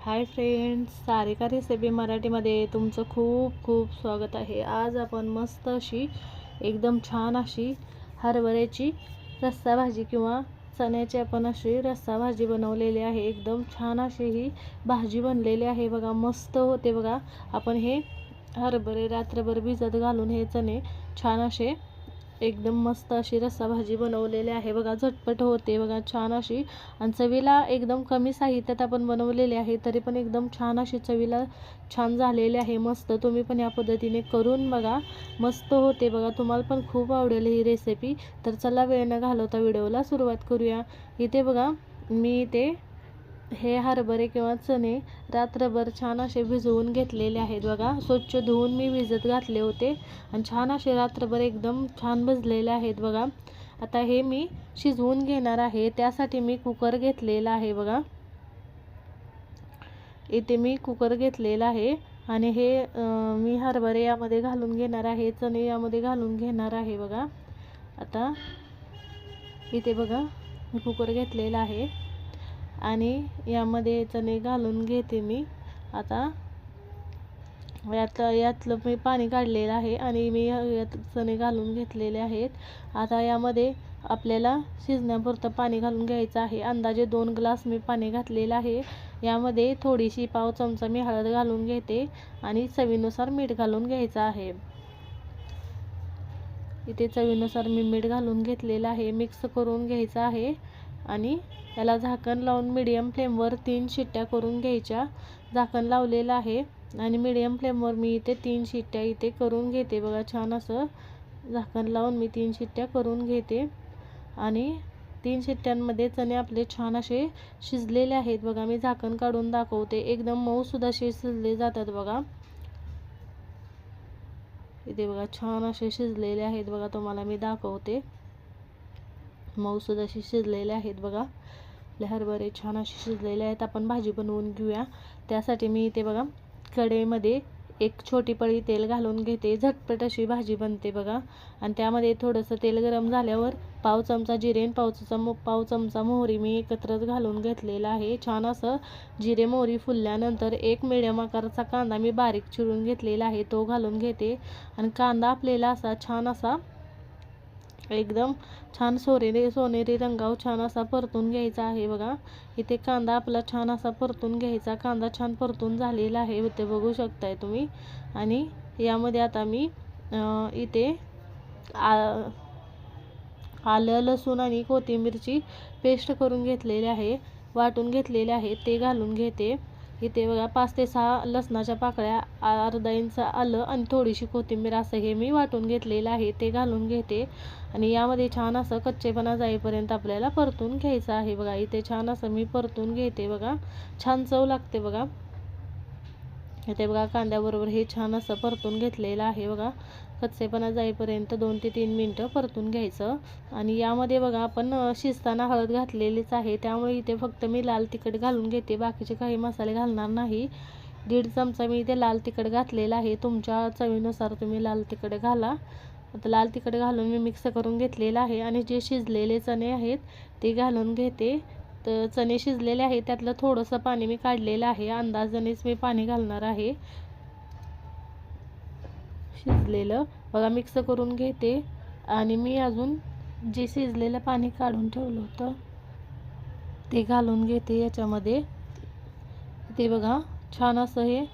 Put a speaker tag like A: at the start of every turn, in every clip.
A: Hi friends Sarika recipe मराठीमध्ये तुमचं खूप खूप स्वागत आहे. आज आपण मस्त अशी एकदम छान अशी हरभऱ्याची रस्सा भाजी किंवा चण्याची आपण अशी रस्सा भाजी बनवलेली आहे. एकदम छान अशी ही भाजी बनलेली आहे. बघा मस्त होते बघा. आपण हे हरभरे रात्रभर भिजत घालून हे चणे छान असे एकदम मस्त अशी रस्सा भाजी बनवलेली आहे. बघा झटपट होते. बघा छान अशी. आणि चवीला एकदम कमी साहित्यात आपण बनवलेली आहे तरी पण एकदम छान अशी चवीला छान झालेली आहे. मस्त तुम्ही पण या पद्धतीने करून बघा. मस्त होते. बघा तुम्हाला पण खूप आवडेल ही रेसिपी तर चला वेळ न घालवता व्हिडिओला सुरुवात करूया. इथे बघा मी इथे हे हरभरे किंवा चणे रात्रभर छान असे भिजवून घेतलेले आहेत. बघा स्वच्छ धुवून मी भिजत घातले होते आणि छान असे रात्रभर एकदम छान भिजलेले आहेत. बघा आता हे मी शिजवून घेणार आहे. त्यासाठी मी कुकर घेतलेला आहे. बघा इथे मी कुकर घेतलेला आहे आणि हे मी हरभरे यामध्ये घालून घेणार आहे. चणे यामध्ये घालून घेणार आहे. बघा आता इथे बघा मी कुकर घेतलेला आहे. आणि यामध्ये चणे घालून घेते मी. आता यात यातलं मी पाणी काढलेलं आहे आणि मी यात चणे घालून घेतलेले आहेत. आता यामध्ये आपल्याला शिजण्यापुरतं पाणी घालून घ्यायचं आहे. अंदाजे दोन ग्लास मी पाणी घातलेलं आहे. यामध्ये थोडीशी पाव चमचा मी हळद घालून घेते आणि चवीनुसार मीठ घालून घ्यायचं आहे. इथे चवीनुसार मी मीठ घालून घेतलेलं आहे. मिक्स करून घ्यायचं आहे. आणि याला झाकण लावून मिडियम फ्लेमवर तीन शिट्ट्या करून घ्यायच्या. झाकण लावलेलं आहे आणि मिडियम फ्लेमवर मी इथे तीन शिट्ट्या इथे करून घेते. बघा छान असं झाकण लावून मी तीन शिट्ट्या करून घेते. आणि तीन शिट्ट्यांमध्ये चणे आपले छान असे शिजलेले आहेत. बघा मी झाकण काढून दाखवते. एकदम मऊसुद्धा असे शिजले जातात बघा. इथे बघा छान असे शिजलेले आहेत. बघा तुम्हाला मी दाखवते. मऊसुद्धा अशी शिजलेले आहेत बघा. आपले हरभरे छान असे शिजलेले आहेत. आपण भाजी बनवून घेऊया. त्यासाठी मी इथे बघा कढईमध्ये एक छोटी पळी तेल घालून घेते. झटपट अशी भाजी बनते बघा. आणि त्यामध्ये थोडंसं तेल गरम झाल्यावर पाव चमचा जिरे आणि पाव चमचा पाव चमचा मोहरी मी एकत्रच घालून घेतलेला आहे. छान असं जिरे मोहरी फुलल्यानंतर एक मिडियम आकाराचा कांदा मी बारीक चिरून घेतलेला आहे. तो घालून घेते. आणि कांदा आपल्याला असा छान असा एकदम छान सोनेरी सोनेरी रंगावर छान असा परतून घ्यायचा आहे बघा. इथे कांदा आपला छान असा परतून घ्यायचा. कांदा छान परतून झालेला आहे इथे बघू शकताय तुम्ही. आणि यामध्ये आता मी इथे आलं लसूण आणि कोथिंबीरची पेस्ट करून घेतलेली आहे. वाटून घेतलेले आहे. ते घालून घेते. इथे बघा पाच ते सहा लसणाच्या पाकळ्या अर्धा इंच आलं आणि थोडीशी कोथिंबीर असं हे मी वाटून घेतलेलं आहे ते घालून घेते. आणि यामध्ये छान असं कच्चेपणा जाईपर्यंत आपल्याला परतून घ्यायचं आहे बघा. इथे छान असं मी परतून घेते बघा. छान चव लागते बघा. इथे बघा कांद्याबरोबर हे छान असं परतून घेतलेलं आहे बघा. कच्चेपणा जाईपर्यंत दोन ते तीन मिनटं परतून घ्यायचं. आणि यामध्ये बघा आपण शिजताना हळद घातलेलीच आहे. त्यामुळे इथे फक्त मी लाल तिखट घालून घेते. बाकीचे काही मसाले घालणार नाही. दीड चमचा मी इथे लाल तिखट घातलेला आहे. तुमच्या चवीनुसार तुम्ही लाल तिखट घाला. आता लाल तिखट घालून मी मिक्स करून घेतलेलं आहे. आणि जे शिजलेले चणे आहेत ते घालून घेते. तर चणे शिजलेले आहे त्यातलं थोडंसं पाणी मी काढलेलं आहे. अंदाजानेच मी पाणी घालणार आहे. शिजलेलं. बघा मिक्स करून घेते. आणि मी अजून जे शिजलेलं पाणी काढून ठेवलं होतं ते घालून घेते याच्यामध्ये. ते बघा छान असं हे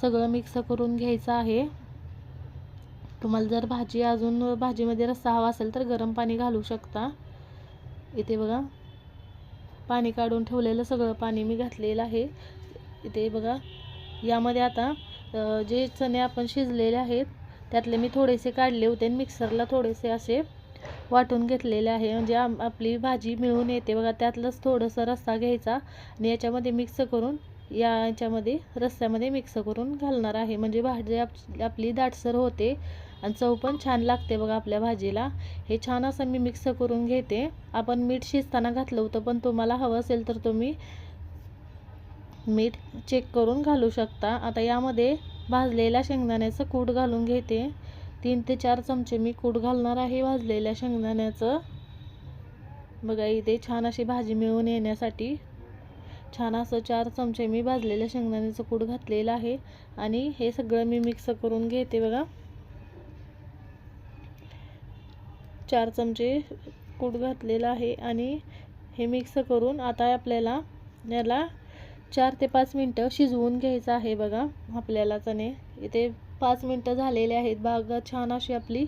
A: सगळं मिक्स करून घ्यायचं आहे. तुम्हाला जर भाजी अजून भाजीमध्ये रस्सा हवा असेल तर गरम पाणी घालू शकता. इथे बघा पाणी काढून ठेवलेलं सगळं पाणी मी घातलेलं आहे. इथे बघा यामध्ये आता जे चणे आपण शिजलेले आहेत त्यातले मी थोडेसे काढले होते आणि मिक्सरला थोडेसे असे वाटून घेतलेले आहे. म्हणजे आपली भाजी मिळून येते बघा त्यातलंच थोडंसं रस्सा घ्यायचा आणि याच्यामध्ये मिक्स करून याच्यामध्ये रस्स्यामध्ये मिक्स करून घालणार आहे. म्हणजे भाजी आप आपली दाटसर होते. आणि चव पण छान लागते बघा आपल्या भाजीला. हे छान असं मी मिक्स करून घेते. आपण मीठ शिजताना घातलं होतं पण तुम्हाला हवं असेल तर तुम्ही मीठ चेक करून घालू शकता. आता यामध्ये भाजलेल्या शेंगदाण्याचं कूट घालून घेते. तीन ते चार चमचे मी कूट घालणार आहे भाजलेल्या शेंगदाण्याचं. बघा इथे छान अशी भाजी मिळून येण्यासाठी छान असं चार चमचे मी भाजलेल्या शेंगदाण्याचं कूट घातलेलं आहे. आणि हे सगळं मी मिक्स करून घेते बघा. चार चमचे कूट घातलेलं आहे आणि हे मिक्स करून आता आपल्याला याला चार ते पाच मिनटं शिजवून घ्यायचं आहे बघा आपल्याला चणे. इथे पाच मिनटं झालेले आहेत. बाग छान अशी आपली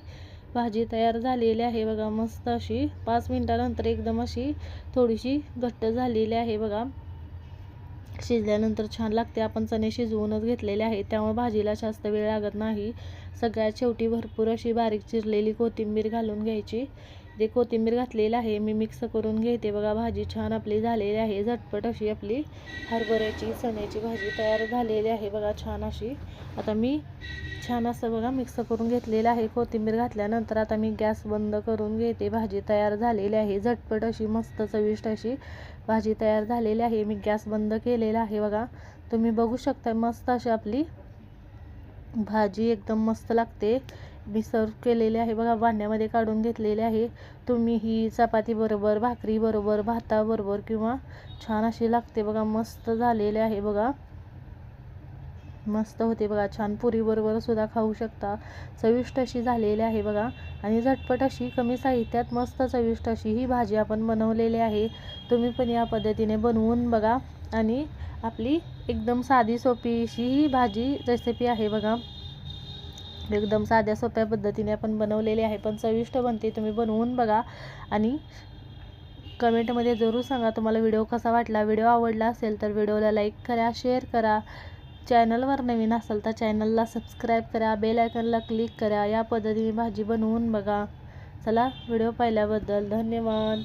A: भाजी तयार झालेली आहे बघा. मस्त अशी पाच मिनटानंतर एकदम अशी थोडीशी घट्ट झालेली आहे बघा. शिजल्यानंतर छान लागते. आपण चणे शिजवूनच घेतलेले आहे त्यामुळे भाजीला जास्त वेळ लागत नाही. सगळ्यात शेवटी भरपूर अशी बारीक चिरलेली कोथिंबीर घालून घ्यायची. ते कोथिंबीर घातलेलं आहे मी मिक्स करून घेते. बघा भाजी छान आपली झालेली आहे. झटपट अशी आपली हरभऱ्याची चण्याची भाजी तयार झालेली आहे. बघा छान अशी. आता मी छान असं बघा मिक्स करून घेतलेलं आहे. कोथिंबीर घातल्यानंतर आता मी गॅस बंद करून घेते. भाजी तयार झालेली आहे. झटपट अशी मस्त चविष्ट अशी भाजी तयार झालेली आहे. मी गॅस बंद केलेला आहे. बघा तुम्ही बघू शकता मस्त अशी आपली भाजी एकदम मस्त लागते. मी सर्व केलेले आहे. बघा भांड्यामध्ये काढून घेतलेले आहे. तुम्ही ही चपातीबरोबर भाकरीबरोबर भाकरी बरोबर भाताबरोबर किंवा छान अशी लागते बघा. मस्त झालेले आहे बघा. मस्त होते बघा. छान पुरीबरोबर सुद्धा खाऊ शकता. चविष्ट अशी झालेली आहे बघा. आणि झटपट अशी कमी साहित्यात मस्त चविष्ट अशी ही भाजी आपण बनवलेली आहे. तुम्ही पण या पद्धतीने बनवून बघा. आणि आपली एकदम साधी सोपी अशी ही भाजी रेसिपी आहे बघा. एकदम साध्या सोप्या पद्धतीने आपण बनवलेली आहे. पण चविष्ट बनते तुम्ही बनवून बघा. आणि कमेंटमध्ये जरूर सांगा तुम्हाला व्हिडिओ कसा वाटला. व्हिडिओ आवडला असेल तर व्हिडिओला लाईक करा शेअर करा. चॅनलवर नवीन असाल तर चॅनलला सबस्क्राईब करा. बेल आयकनला क्लिक करा. या पद्धतीने भाजी बनवून बघा. चला व्हिडिओ पाहिल्याबद्दल धन्यवाद.